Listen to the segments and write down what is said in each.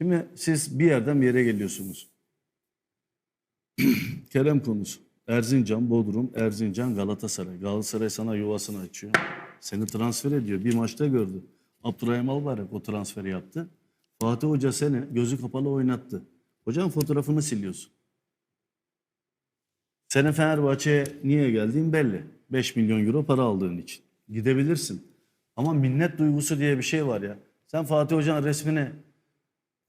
Şimdi siz bir yerden bir yere geliyorsunuz. Kerem konusu. Erzincan, Bodrum, Erzincan, Galatasaray. Galatasaray sana yuvasını açıyor. Seni transfer ediyor. Bir maçta gördü. Abdurrahim Albayrak o transferi yaptı. Fatih Hoca seni gözü kapalı oynattı. Hocam fotoğrafını siliyorsun. Senin Fenerbahçe'ye niye geldiğin belli. 5 milyon euro para aldığın için. Gidebilirsin. Ama minnet duygusu diye bir şey var ya. Sen Fatih Hoca'nın resmini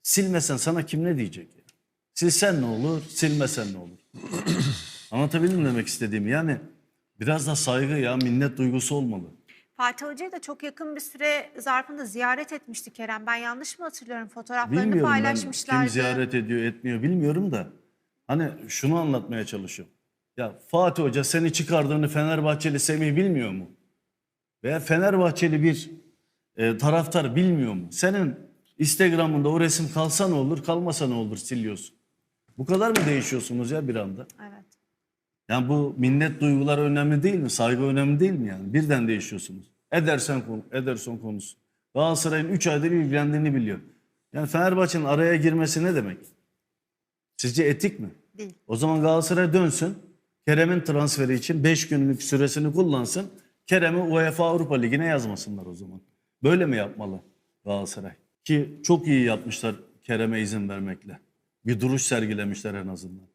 silmesen sana kim ne diyecek ya? Silsen ne olur, silmesen ne olur? Anlatabildim mi demek istediğimi? Yani biraz da saygı ya, minnet duygusu olmalı. Fatih Hoca'yı da çok yakın bir süre zarfında ziyaret etmişti Kerem. Ben yanlış mı hatırlıyorum? Fotoğraflarını Bilmiyorum ben paylaşmışlardı. kim ziyaret ediyor, etmiyor bilmiyorum da. Hani şunu anlatmaya çalışıyorum. Ya Fatih Hoca seni çıkardığını Fenerbahçeli Semih bilmiyor mu? Veya Fenerbahçeli bir e, taraftar bilmiyor mu? Senin Instagram'ında o resim kalsa ne olur, kalmasa ne olur siliyorsun. Bu kadar mı değişiyorsunuz ya bir anda? Evet. Yani bu minnet duyguları önemli değil mi? Saygı önemli değil mi yani? Birden değişiyorsunuz. Ederson, konu, Ederson konusu. Galatasaray'ın 3 aydır ilgilendiğini biliyor. Yani Fenerbahçe'nin araya girmesi ne demek? Sizce etik mi? Değil. O zaman Galatasaray dönsün. Kerem'in transferi için 5 günlük süresini kullansın. Kerem'i UEFA Avrupa Ligi'ne yazmasınlar o zaman. Böyle mi yapmalı Galatasaray? Ki çok iyi yapmışlar Kerem'e izin vermekle. Bir duruş sergilemişler en azından.